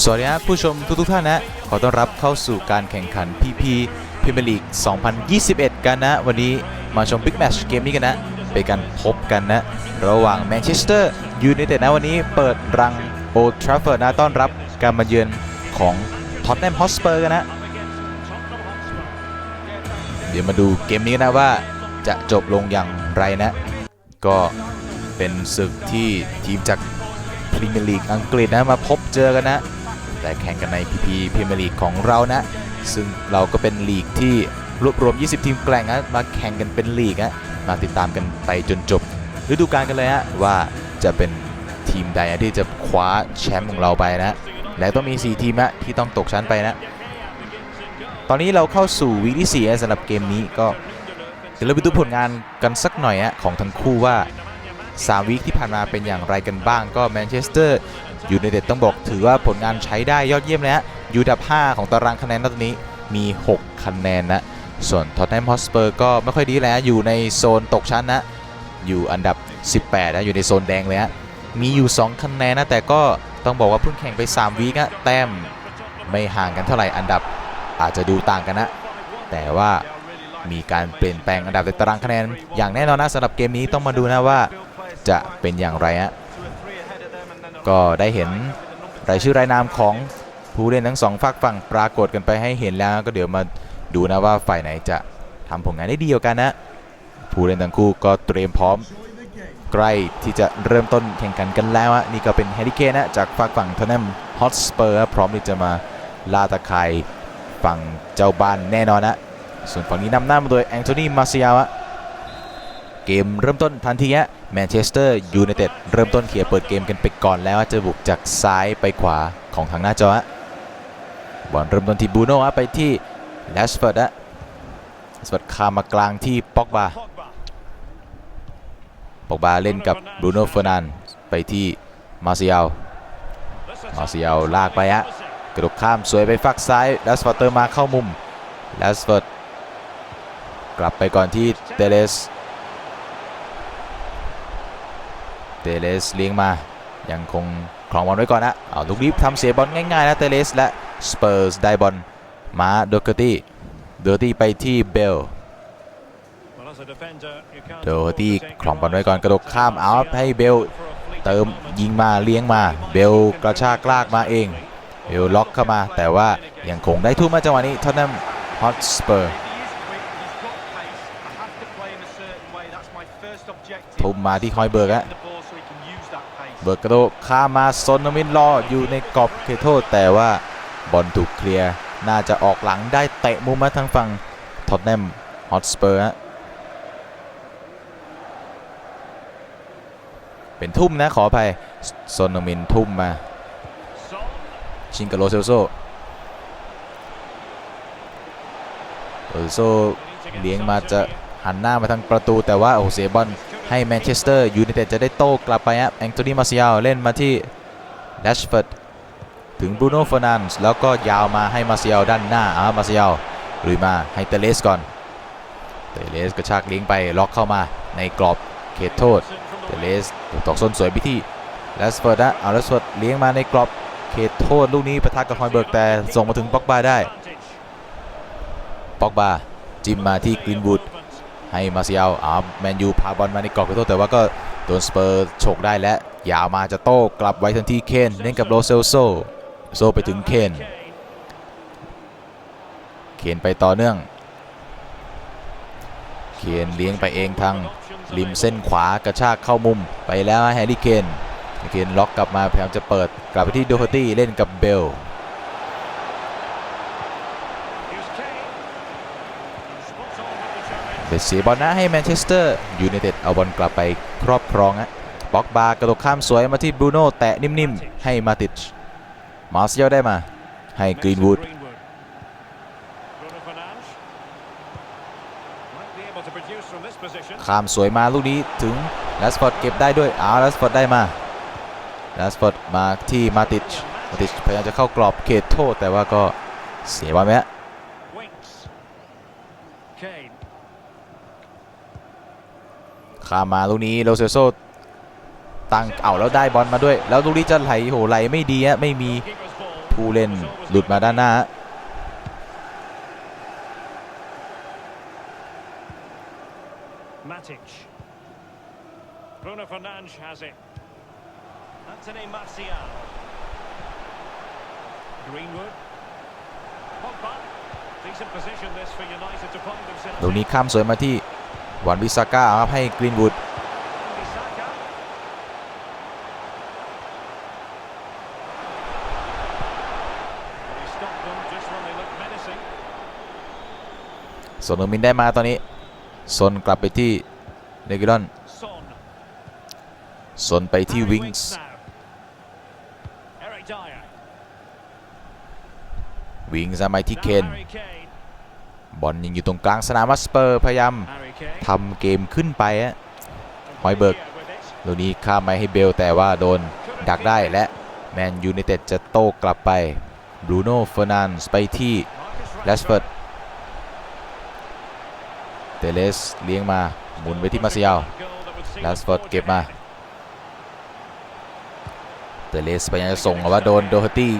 สวัสดีครับผู้ชมทุกๆท่านนะขอต้อนรับเข้าสู่การแข่งขัน PP Premier League 2021 กันนะ วันนี้มาชม Big Match เกมนี้กันนะเป็นการพบกันนะ ระหว่างแมนเชสเตอร์ยูไนเต็ดนะวันนี้เปิดรังโอทราฟเฟิร์นะต้อนรับการมาเยือนของท็อตแนมฮอสเปอร์กันนะ เดี๋ยวมาดูเกมนี้กันนะว่าจะจบลงอย่างไรนะ ก็เป็นศึกที่ทีมจากพรีเมียร์ลีกอังกฤษนะมาพบเจอกันนะ แต่แข่งกันใน PP พรีเมียร์ลีกของเรานะ ซึ่งเราก็เป็นลีกที่รวบรวม 20 ทีมแกร่งนะมาแข่งกันเป็นลีกนะมาติดตามกันไปจนจบฤดูกาลกันเลยฮะว่าจะเป็นทีมใดนะที่จะคว้าแชมป์ของเราไปนะ และต้องมี 4 ทีมนะที่ต้องตกชั้นไปนะ ตอนนี้เราเข้าสู่วีคที่4สำหรับเกมนี้ก็เดี๋ยวเราไปดูผลงานกันสักหน่อยฮะของทั้งคู่ว่า 3 วีคที่ผ่านมาเป็นอย่างไรกันบ้างก็แมนเชสเตอร์ ยูไนเต็ดต้องบอกถือว่าผลงานใช้ได้ยอดเยี่ยมเลยฮะอยูอันดับ 5 ของตารางคะแนนตอนนี้มี 6 คะแนนนะ ส่วนท็อตแนมฮอสเปอร์ก็ไม่ค่อยดีแล้วอยู่ในโซนตกชั้นนะ อยู่อันดับ 18 นะ อยู่ในโซนแดงเลยฮะมีอยู่ 2 คะแนนนะ แต่ก็ต้องบอกว่าเพิ่งแข่งไป 3 วีคอะแต้มไม่ห่างกันเท่าไหร่อันดับอาจจะดูต่างกันนะ แต่ว่ามีการเปลี่ยนแปลงอันดับในตารางคะแนน อย่างแน่นอนนะสำหรับเกมนี้ต้องมาดูนะว่าจะเป็นอย่างไรฮะ ก็ได้เห็นรายชื่อรายนามของผู้เล่นทั้งสองฝากฝั่งปรากฏกันไปให้เห็นแล้วก็เดี๋ยวมาดูนะว่าฝ่ายไหนจะทำผลงานได้ดีกว่ากันนะ ผู้เล่นทั้งคู่ก็เตรียมพร้อมใกล้ที่จะเริ่มต้นแข่งขันกันแล้วนี่ก็เป็นแฮร์รี่เคนนะจากฝากฝั่งทอนแนมฮอตสเปอร์พร้อมที่จะมาล่าตะไคร่ฝั่งเจ้าบ้านแน่นอนนะ ส่วนฝั่งนี้นำหน้ามาโดยแองโทนีมาเซียะเกมเริ่มต้นทันทีฮะ แมนเชสเตอร์ยูไนเต็ดเริ่มต้นเขียเปิดเกมกันไปก่อนแล้วจะบุกจากซ้ายไปขวาของทางหน้าจอฮะบอลเริ่มต้นที่บูโน่ฮะไปที่แลชเฟิร์ดฮะแลชเฟิร์ดคามากลางที่ป็อกบาปอกบาเล่นกับบรูโน่เฟอร์นันไปที่มาเซียลมาเซียลลากไปฮะกระดกข้ามสวยไปฝักซ้ายแลสฟอร์ดเติมมาเข้ามุมแลสฟอร์ดกลับไปก่อนที่เตเลส เตเลสเลี้ยงมา ยังคงครองบอลไว้ก่อนนะเอาลูกนี้ทำเสียบอลง่ายๆนะเตเลสและสเปอร์สได้บอลมาโดเกอร์ตี้โดอร์ตี้ไปที่เบลโดที่คลองบอลไว้ก่อนกระโดกข้ามเอาให้เบลเติมยิงมาเลี้ยงมา เบลกระชากลากมาเองเบลล็อกเข้ามา แต่ว่ายังคงได้ทุ่มมาจังหวะนี้ทอตแนมฮอตสเปอร์ทุ่มมาที่คอยเบิร์กฮะ เบิร์กกระโดข้ามาซนนมินรออยู่ในกรอบเขตโทษ แต่ว่าบอลถูกเคลียร์ น่าจะออกหลังได้เตะมุมมาทางฝั่งทอตแนมฮอตสเปอร์ฮะเป็นทุ่มนะขออภัยซนโนมินทุ่มมา ชิงกับโรเซลโซโรเซลโซเลี้ยงมาจะหันหน้ามาทางประตูแต่ว่าโอเสียบอล ให้แมนเชสเตอร์ยูไนเต็ดจะได้โต้กลับไปครับแองโทนีมาเซียลเล่นมาที่แรชฟิร์ดถึงบรูโน่เฟอร์นันส์แล้วก็ยาวมาให้มาเซียลด้านหน้าอ่ามาเซียลลุยมาให้เตเลสก่อนเตเลสกระชากเลี้ยงไปล็อกเข้ามาในกรอบเขตโทษเตเลสตอกส้นสวยไปที่แลสเฟิร์ดนะเอาแลสเฟิร์ดเลี้ยงมาในกรอบเขตโทษลูกนี้ประทะกับฮอยเบิร์กแต่ส่งมาถึงป็อกบาได้ป็อกบาจิ้มมาที่กรีนวูด ให้มาเซียลอ่าแมนยูพาบอลมาในกรอบเขตโทษแต่ว่าก็โดนสเปอร์ฉกได้และยาวมาจะโต้กลับไว้ทันทีเคนเล่นกับโรเซลโซโซไปถึงเคนเคนไปต่อเนื่องเคนเลี้ยงไปเองทางริมเส้นขวากระชากเข้ามุมไปแล้วแฮร์รี่เคนเคนล็อกกลับมาพยายามจะเปิดกลับไปที่โดฮตี้เล่นกับเบล เป็นเสียบอลนะให้แมนเชสเตอร์ยูไนเต็ดเอาบอลกลับไปครอบครองฮะบ็อกบาร์กระโดดข้ามสวยมาที่บรูโน่แตะนิ่มๆ ให้มาติชมาร์เซียลได้มาให้กรีนวูดข้ามสวยมาลูกนี้ถึงแลสฟอร์ดเก็บได้ด้วยอ้าวแลสฟอร์ดได้มาแลสฟอร์ดมาที่มาติชมาติชพยายามจะเข้ากรอบเขตโทษแต่ว่าก็เสียบอลไหมฮะ ข้ามมาลูกนี้โรเซโซตั้งเอาแล้วได้บอลมาด้วย แล้วลูกนี้จะไหลโหไหลไม่ดีฮะไม่มีผู้เล่นหลุดมาด้านหน้า Matic. Bruno Fernandes has it. Anthony Martial. Greenwood. Pogba. Decent position this for United to find ตรง themselves. นี้ข้ามสวยมาที่ วันวิสาก้าครับให้กรีนวูด Bissaka. He stopped them just when they looked menacing. ส่วนโนมินได้มาตอนนี้ซนกลับไปที่เนกิลอน Son. ซนไปที่ Harry วิง Winks ส์ now. Eric Dyer. วิงส์มาที่ Now เคน Harry Kane. บอลยังอยู่ตรงกลางสนามวัสเปอร์พยายาม Harry Kane. ทำเกมขึ้นไปฮะ And Højbjerg. Højbjerg with it. ลูกนี้ข้ามไปให้เบลแต่ว่าโดนดักได้และแมนยู i นเต็ดจะโต้กลับไปบรูโน่เฟอร์นันส์ไปที่ Marcus แรชเฟิร์ดเตเลสเลี้ยงมาหมุนไปที่มาเซียล Rashford แรชเฟิร์ดเก็บมาเตเลสพยายามจะส่งแต่ว่าโดนโดฮตี้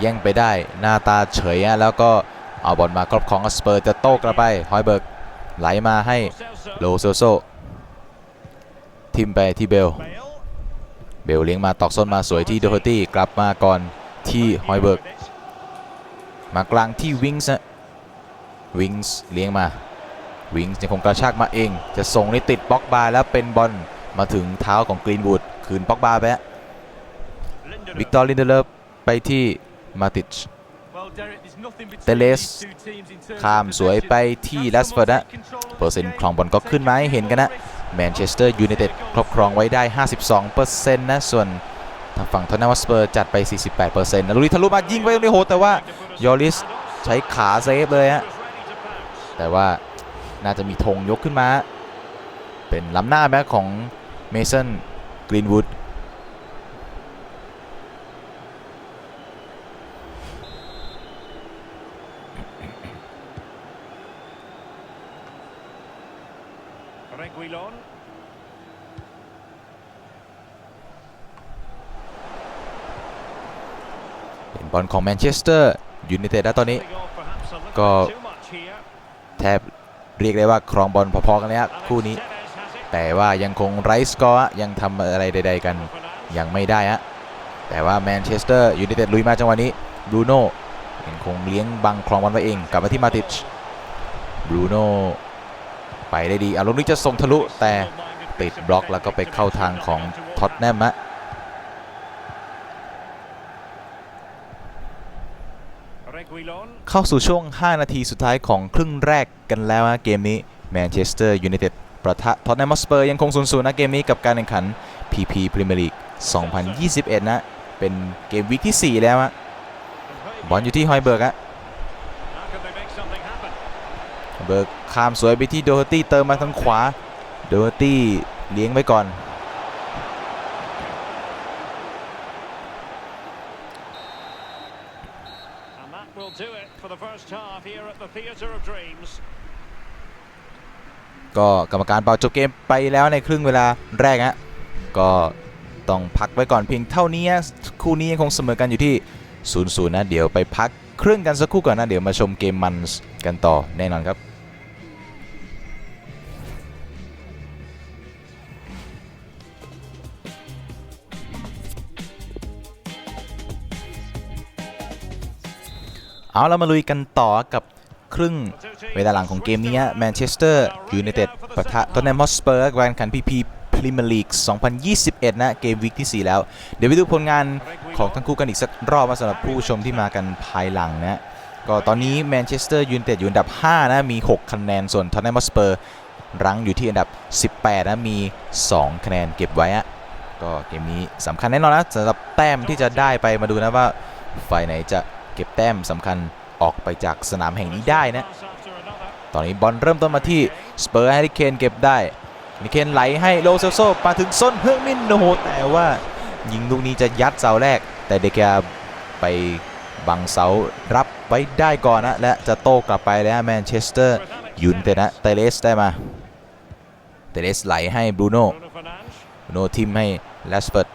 แย่งไปได้หน้าตาเฉยอะแล้วก็เอาบอลมาครอบครองสเปอร์จะโต้กลับไปฮอยเบิร์ก ไหลมาให้โลโซโซทิมไปที่เบล เบลเลี้ยงมาตอกส้นมาสวยที่โดฮตี้กลับมาก่อนที่ฮอยเบิร์กมากลางที่วิงส์นะวิงส์เลี้ยงมาวิงส์ยังคงกระชากมาเอง จะส่งนี่ติดบล็อกบาร์แล้วเป็นบอลมาถึงเท้าของกรีนวูดคืนบล็อกบาร์ไปวิกตอร์ลินเดเลฟไปที่มาติช เตเลสข้ามสวยไปที่แรชเฟิร์ดนะเปอร์เซ็นต์ครองบอลก็ขึ้นมาให้เห็นกันนะแมนเชสเตอร์ยูไนเต็ดครอบครองไว้ได้ 52%นะส่วนทางฝั่งทอนนัมสเปอร์จัดไป 48%นะลูกนี้ทะลุมายิงไปตรงนี้โหแต่ว่ายอริสใช้ขาเซฟเลยฮะแต่ว่าน่าจะมีธงยกขึ้นมา เป็นล้ำหน้าแบ็คของเมสันกรีนวูด Reguilon. เป็น บอลของแมนเชสเตอร์ยูไนเต็ดแล้วตอนนี้ Go. Go. แทบเรียกได้ว่าครองบอลพอๆกันเลยครับคู่นี้ แต่ว่ายังคงไร้สกอร์ยังทำอะไรใด ๆ กันยังไม่ได้ฮะแต่ว่าแมนเชสเตอร์ยูไนเต็ดลุยมาจังหวะนี้บรูโน่ยังคงเลี้ยงบังครองบอลไว้เองกลับมาที่มาติชบรูโน่ไปได้ดีอารมณ์นี้จะส่งทะลุแต่ติดบล็อกแล้วก็ไปเข้าทางของท็อตแนมฮะ เข้าสู่ช่วง 5 นาทีสุดท้ายของครึ่งแรกกันแล้วฮะเกมนี้แมนเชสเตอร์ยูไนเต็ดประทะท็อตแนมสเปอร์ยังคง0 0นะเกมนี้กับการแข่งขัน PP Premier League 2021 นะ เป็นเกมวีคที่ 4 แล้วฮะบอลอยู่ที่ฮอยเบิร์กฮะเบิร์กข้ามสวยไปที่โดเฮอร์ตี้เติมมาทางขวา โดเฮอร์ตี้เลี้ยงไว้ก่อน ก็กรรมการเป่าจบเกมไปแล้วในครึ่งเวลาแรกฮะก็ต้องพักไว้ก่อนเพียงเท่านี้คู่นี้ยังคงเสมอกันอยู่ที่0-0นะเดี๋ยวไปพักครึ่งกันสักครู่ก่อนนะเดี๋ยวมาชมเกมมันกันต่อแน่นอนครับ เอาเรามาลุยกันต่อกับครึ่งเวลาหลังของเกมนี้แมนเชสเตอร์ยูไนเต็ดปะทะตอนแนมอสเปอร์การแข่งขันพีพีพรีเมียร์ลีก 2021 นะ เกมวีคที่ 4 แล้ว เดี๋ยวไปดูผลงานของทั้งคู่กันอีกสักรอบว่าสำหรับผู้ชมที่มากันภายหลังนะ ก็ตอนนี้แมนเชสเตอร์ยูไนเต็ดอยู่อันดับ 5 นะ มี 6 คะแนน ส่วนทอนแนมอสเปอร์รั้งอยู่ที่อันดับ 18 นะ มี 2 คะแนนเก็บไว้อะก็เกมนี้สำคัญแน่นอนนะสำหรับแต้มที่จะได้ไปมาดูนะว่าฝ่ายไหนจะ ก็บแต้มสำคัญออกไปจากสนามแห่งนี้ได้นะ ตอนนี้บอลเริ่มต้นมาที่สเปอร์ให้เคนเก็บได้นิเคนไหลให้โลเซลโซมาถึงส้นเฮืองมินโอ้โหแต่ว่ายิงลูกนี้จะยัดเสาแรก แต่เดกาไปบังเสารับไว้ได้ก่อนนะ และจะโต้กลับไปแล้วแมนเชสเตอร์ยูไนเต็ดนะเตเลสได้มา เตเลสไหลให้บรูโน่บรูโน่ทิมให้แลสเฟิร์ด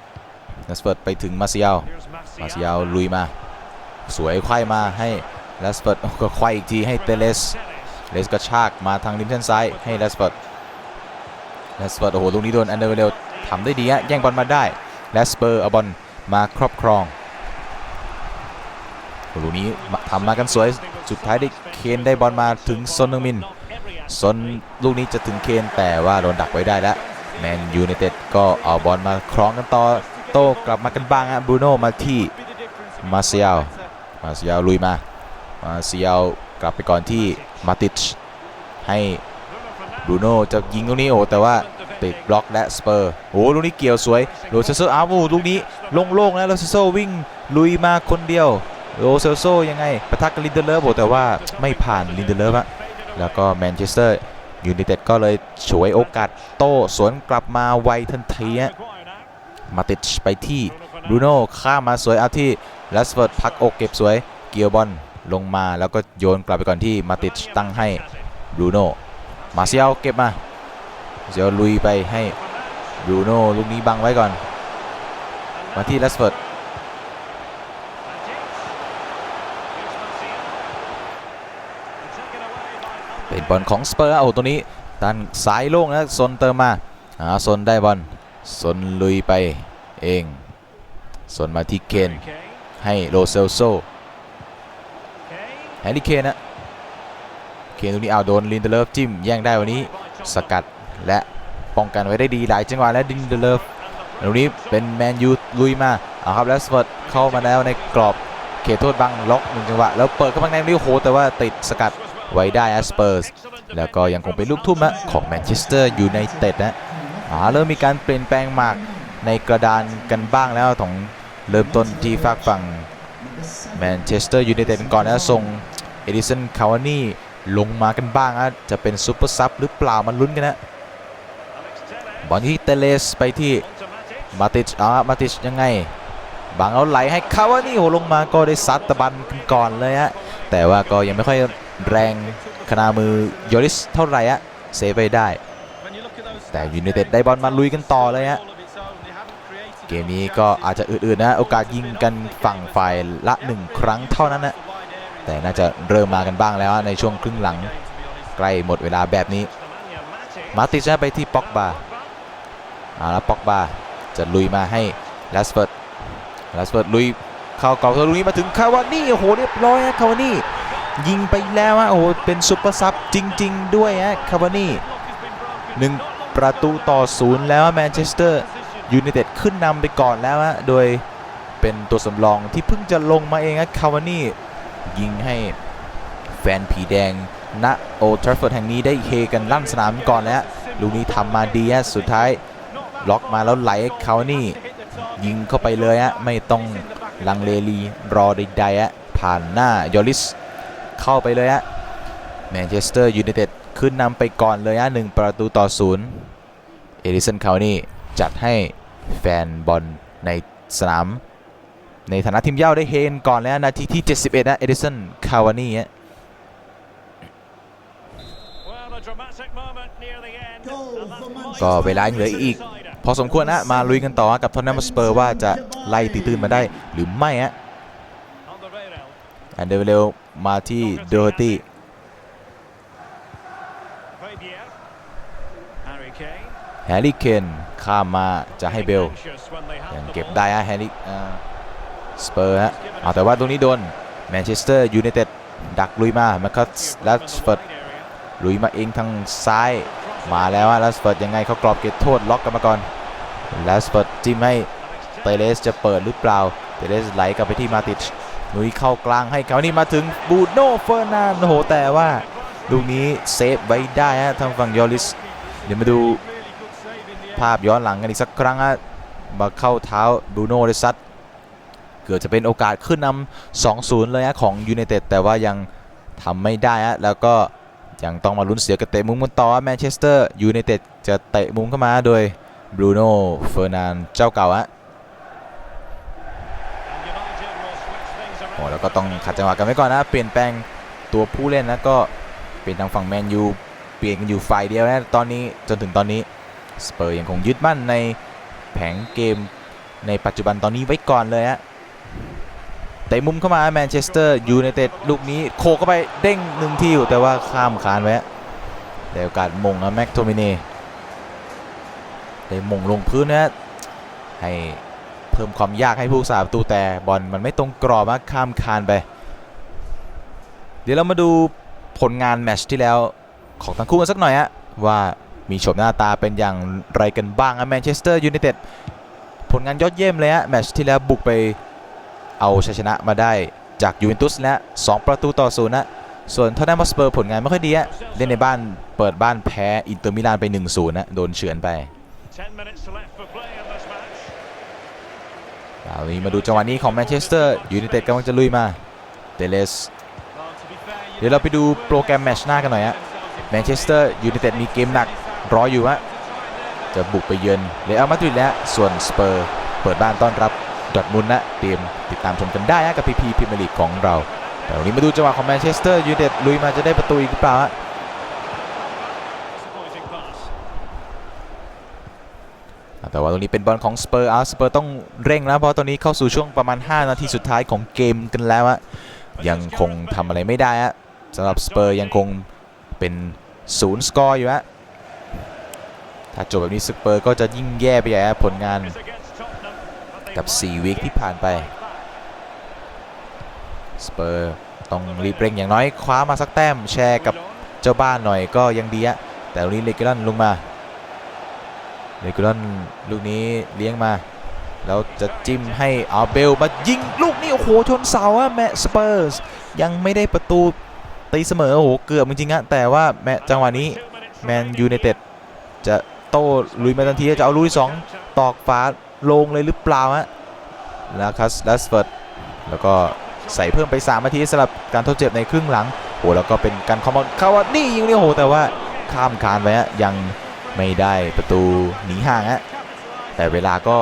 แลสเฟิร์ดไปถึงมาเซียลมาเซียลลุยมา สวยไขว้มาให้แลสเปิร์ดก็ไขว้อีกทีให้เตเลสเลสกระชากมาทางริมเส้นซ้ายให้แลสเปิร์ดแลสเปิร์ดโอ้โหลูกนี้โดนอันเดอร์เวลทำได้ดีฮะแย่งบอลมาได้แลสเปอร์เอาบอลมาครอบครองลูกนี้มาทำมากันสวยสุดท้ายได้เคนได้บอลมาถึงซนนึงมินซนลูกนี้จะถึงเคนแต่ว่าโดนดักไว้ได้แล้วแมนยูไนเต็ดก็เอาบอลมาครองกันต่อโต้กลับมากันบ้างฮะบรูโน่มาที่มาเซียล มาเซียลลุยมา มาเซียลกลับไปก่อนที่มาติชให้บรูโน่จะยิงลูกนี้โอ้แต่ว่าติดบล็อกและสเปอร์โอ้ลูกนี้เกี่ยวสวยโรเซโซอ้าวลูกนี้โล่งๆแล้วโรเซโซวิ่งลุยมาคนเดียวโรเซโซยังไงปะทะกับลินเดเลฟโอ้แต่ว่าไม่ผ่านลินเดเลฟอะแล้วก็แมนเชสเตอร์ยูไนเต็ดก็เลยฉวยโอกาสโต้สวนกลับมาไวทันทีมาติชไปที่บรูโน่ข้ามมาสวยเอาที่ ลสเฟิร์ดพักอกเก็บสวย เกียวบอลลงมาแล้วก็โยนกลับไปก่อนที่มาติชตั้งให้บรูโน่มาเซียลเก็บมาเซียลลุยไปให้บรูโน่ลูกนี้บังไว้ก่อน มาที่แลสเฟิร์ดเป็นบอลของสเปอร์โอ้ตัวนี้ด้านซ้ายโล่งนะซนเติมมาอ่าซนได้บอลซนลุยไปเองซนมาที่เคน ให้โรเซลโซแฮร์รี่เคนนะเคนตรงนี้เอาโดนลินเดเลฟจิ้มแย่งได้วันนี้สกัดและป้องกันไว้ได้ดีหลายจังหวะและลินเดเลฟตรงนี้เป็นแมนยูลุยมาเอาครับแลสเฟิร์ดเข้ามาแล้วในกรอบเขตโทษบังล็อกหนึ่งจังหวะแล้วเปิดเข้ามาในนี้โอ้โหแต่ว่าติดสกัดไว้ได้แอสเปอร์สแล้วก็ยังคงเป็นลูกทุ่มนะของแมนเชสเตอร์ยูไนเต็ดนะอ่าเริ่มมีการเปลี่ยนแปลงมากในกระดานกันบ้างแล้วของ เริ่มต้นที่ฝากฝั่งแมนเชสเตอร์ยูไนเต็ดก่อนนะส่งเอดิสันคาวานี่ลงมากันบ้างนะจะเป็นซูเปอร์ซับหรือเปล่ามันลุ้นกันนะบอลที่เตเลสไปที่มาติชอ่ามาติชยังไงบังเอาไหลให้คาวานี่โหลงมาก็ได้ซัดตะบันกันก่อนเลยฮะแต่ว่าก็ยังไม่ค่อยแรงขนามือยอริสเท่าไหร่อะเซฟไปได้ แต่ยูไนเต็ดได้บอลมาลุยกันต่อเลยฮะ เกมนี้ก็อาจจะอื่นๆนะโอกาสยิงกันฝั่งฝ่ายละ1ครั้งเท่านั้นนะแต่น่าจะเริ่มมากันบ้างแล้วในช่วงครึ่งหลังใกล้หมดเวลาแบบนี้ มาติชนะไปที่ป็อกบาเอาละป็อกบาจะลุยมาให้ลาสเฟิร์ดลาสเฟิร์ดลุยเข้าเกรอบทะลุนี้มาถึงคาวานี่โอ้โหเรียบร้อยฮะคาวานี่ยิงไปแล้วฮะโอ้โหเป็นซุปเปอร์ซับจริง ๆ ด้วยฮะคาวานี่หนึ่งประตูต่อศูนย์แล้วแมนเชสเตอร์ ยูไนเต็ดขึ้นนำไปก่อนแล้วฮะโดยเป็นตัวสำรองที่เพิ่งจะลงมาเองฮะคาวานี่ยิงให้แฟนผีแดงณโอทราฟเฟิร์ดแห่งนี้ได้เฮกันลั่นสนามก่อนแล้วลูกนี้ทำมาดีฮะสุดท้ายล็อกมาแล้วไหลให้คาวานี่ยิงเข้าไปเลยฮะไม่ต้องลังเลลีรอใดๆฮะผ่านหน้ายอริสเข้าไปเลยฮะแมนเชสเตอร์ยูไนเต็ดขึ้นนำไปก่อนเลยฮะหนึ่งประตูต่อศูนย์เอดิสันคาวานี่ จัดให้แฟนบอลในสนาม ในฐานะทีมเย่าได้เฮนก่อนแล้วนาทีที่ 71 นะเอดิสันคาวานี่ฮะก็เวลายังเหลืออีก พอสมควรนะมาลุยกันต่อกับทอนนัมสเปอร์ว่าจะไล่ตีตื้นมาได้หรือไม่ฮะอันเดอร์เรลมาที่โดตี้ แฮร์รี่เคนข้ามมาจะให้เบลยังเก็บได้ฮะแฮร์รี่สเปอร์ฮะเอาแต่ว่าตรงนี้โดนแมนเชสเตอร์ยูไนเต็ดดักลุยมาแมคคัสแลสเฟิร์ดลุยมาเองทางซ้ายมาแล้วฮะแลสเฟิร์ดยังไงเขากรอบเขตโทษล็อกกันมาก่อนแลสเฟิร์ดจิ้มให้เตเลสจะเปิดหรือเปล่าเตเลสไหลกลับไปที่มาติชลุยเข้ากลางให้เขานี่มาถึงบูโน่เฟอร์นานโอ้โหแต่ว่าลูกนี้เซฟไว้ได้ฮะทางฝั่งยอริสเดี๋ยวมาดู ภาพย้อนหลังกันอีกสักครั้งฮะมาเข้าเท้าบรูโน่ได้ซัดเกือบจะเป็นโอกาสขึ้นนำ2-0 เลยฮะของยูไนเต็ดแต่ว่ายังทำไม่ได้ฮะแล้วก็ยังต้องมาลุ้นเสียกับเตะมุมกันต่อแมนเชสเตอร์ยูไนเต็ดจะเตะมุมเข้ามาโดยบรูโน่เฟอร์นานเจ้าเก่าฮะโอ้แล้วก็ต้องขัดจังหวะกันไว้ก่อนนะเปลี่ยนแปลงตัวผู้เล่นนะก็เป็นทางฝั่งแมนยูเปลี่ยนกันอยู่ฝ่ายเดียวนะตอนนี้จนถึงตอนนี้ สเปอร์ยังคงยึดมั่นในแผงเกมในปัจจุบันตอนนี้ไว้ก่อนเลยฮะเตะมุมเข้ามาแมนเชสเตอร์ยูไนเต็ดลูกนี้โคเข้าไปเด้งหนึ่งที่อยู่แต่ว่าข้ามคานไว้ได้โอกาสมงนะแม็กโทมิเน่ได้มงลงพื้นนะให้เพิ่มความยากให้ผู้สาประตูแต่บอลมันไม่ตรงกรอบนะข้ามคานไป เดี๋ยวเรามาดูผลงานแมชที่แล้วของทั้งคู่กันสักหน่อยฮะว่า มีโฉมหน้าตาเป็นอย่างไรกันบ้างแมนเชสเตอร์ยูไนเต็ดผลงานยอดเยี่ยมเลยฮะแมตชที่แล้วบุกไปเอาชัยชนะมาได้จากยูเวนตุสและ2ประตูต่อศูนย์นะส่วนทอตแนมฮอตสเปอร์ผลงานไม่ค่อยดีฮะเล่นในบ้านเปิดบ้านแพ้อินเตอร์มิลานไป1-0นะโดนเฉือนไป10 minutes left for play in this match. คราวนี้มาดูจังหวะนี้ของแมนเชสเตอร์ยูไนเต็ดกำลังจะลุยมาเดเลส Well, to be fair, you เดี๋ยวเราไปดูโปรแกรมแมตชหน้ากันหน่อยฮะแมนเชสเตอร์ยูไนเต็ดมีเกมหนัก รออยู่ฮะจะบุกไปเยือนเรอัลมาดริดและส่วนสเปอร์เปิดบ้านต้อนรับดอทมุนนะเตรียมติดตามชมกันได้ฮะกับพีพีพรีเมียร์ลีกของเรา แต่วันนี้มาดูจังหวะของแมนเชสเตอร์ยูไนเต็ดลุยมาจะได้ประตูอีกหรือเปล่าฮะแต่ว่าตรงนี้เป็นบอลของสเปอร์อาสเปอร์ต้องเร่งแล้วเพราะตอนนี้เข้าสู่ช่วงประมาณ 5 นาทีสุดท้ายของเกมกันแล้วฮะยังคงทำอะไรไม่ได้ฮะสำหรับสเปอร์ยังคงเป็นศูนย์สกอร์อยู่ฮะ ถ้าจบแบบนี้สเปอร์ก็จะยิ่งแย่ไปใหญ่ผลงานกับ 4 วีคที่ผ่านไปสเปอร์ต้องรีบเร่งอย่างน้อยคว้ามาสักแต้มแชร์กับเจ้าบ้านหน่อยก็ยังดีอะแต่ลูกนี้เลกิลอนลงมาเลกิลอนลูกนี้เลี้ยงมา แล้วจะจิ้มให้อาเบลมายิงลูกนี้โอ้โหชนเสาอะแมสเปอร์สยังไม่ได้ประตูตีเสมอโอ้โหเกือบจริงๆอะแต่ว่าแมจังหวะนี้แมนยูไนเต็ดจะ โต้ลุยมาทันทีจะเอาลูกที่สองตอกฝาลงเลยหรือเปล่าฮะแล้วคัสลัสเฟิร์ดแล้วก็ใส่เพิ่มไป3นาทีสำหรับการทดเจ็บในครึ่งหลังโอ้แล้วก็เป็นการคอมมอนคาวานี่ยิงนี่โอ้โหแต่ว่าข้ามคานไปฮะยังไม่ได้ประตูหนีห่างฮะแต่เวลาก็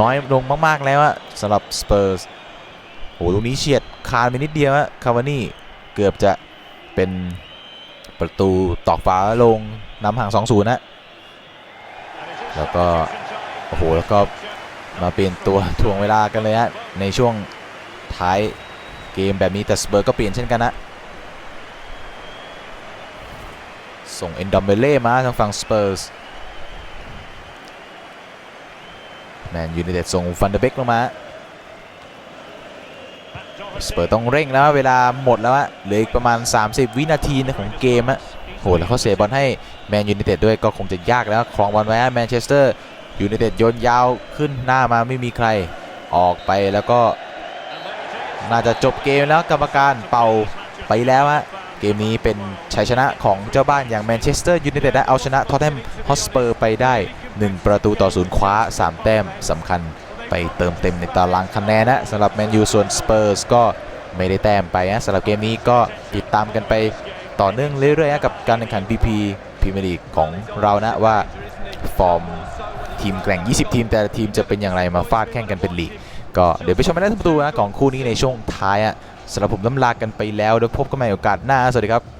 น้อยลงมากๆแล้วฮะสำหรับสเปอร์สโอ้ลูกนี้เฉียดคานไปนิดเดียวฮะคาวานี่เกือบจะเป็นประตูตอกฝาลงนำห่าง2-0นะ แล้วก็โอ้โหแล้วก็มาเปลี่ยนตัวทวงเวลากันเลยฮะในช่วงท้ายเกมแบบนี้แต่สเปอร์ก็เปลี่ยนเช่นกันนะส่งเอนดอมเบเล่มาทางฝั่งสเปอร์สแมนยูไนเต็ดส่งฟันเดเบกลงมาสเปอร์ต้องเร่งแล้วเวลาหมดแล้วฮะเหลืออีกประมาณ 30 วินาทีนะของเกมฮะ หแล้วเขาเสียบอลให้แมนยูไนเต็ดด้วยก็คงจะยากแล้วครองบอลไว้แมนเชสเตอร์ยูไนเต็ดโยนยาวขึ้นหน้ามาไม่มีใครออกไปแล้วก็น่าจะจบเกมแล้วกรรมการเป่าไปแล้วฮะเกมนี้เป็นชัยชนะของเจ้าบ้านอย่างแมนเชสเตอร์ยูไนเต็ดได้เอาชนะท็อตแนมฮอสเปอร์ไปได้ 1 ประตูต่อศูนย์คว้า 3 แต้มสำคัญไปเติมเต็มในตารางคะแนนนะสำหรับแมนยูส่วนสเปอร์สก็ไม่ได้แต้มไปนะสำหรับเกมนี้ก็ติดตามกันไป ต่อเนื่องเรื่อยๆกับการแข่งขัน PP พรีเมียร์ลีกของเรานะว่าฟอร์มทีมแกร่ง 20 ทีม แต่ละทีมจะเป็นอย่างไรมาฟาดแข่งกันเป็นลีกก็เดี๋ยวไปชมกันได้ทุกประตูนะของคู่นี้ในช่วงท้ายอะสำหรับผมล้ำลากันไปแล้วเดี๋ยวพบกันใหม่โอกาสหน้าสวัสดีครับ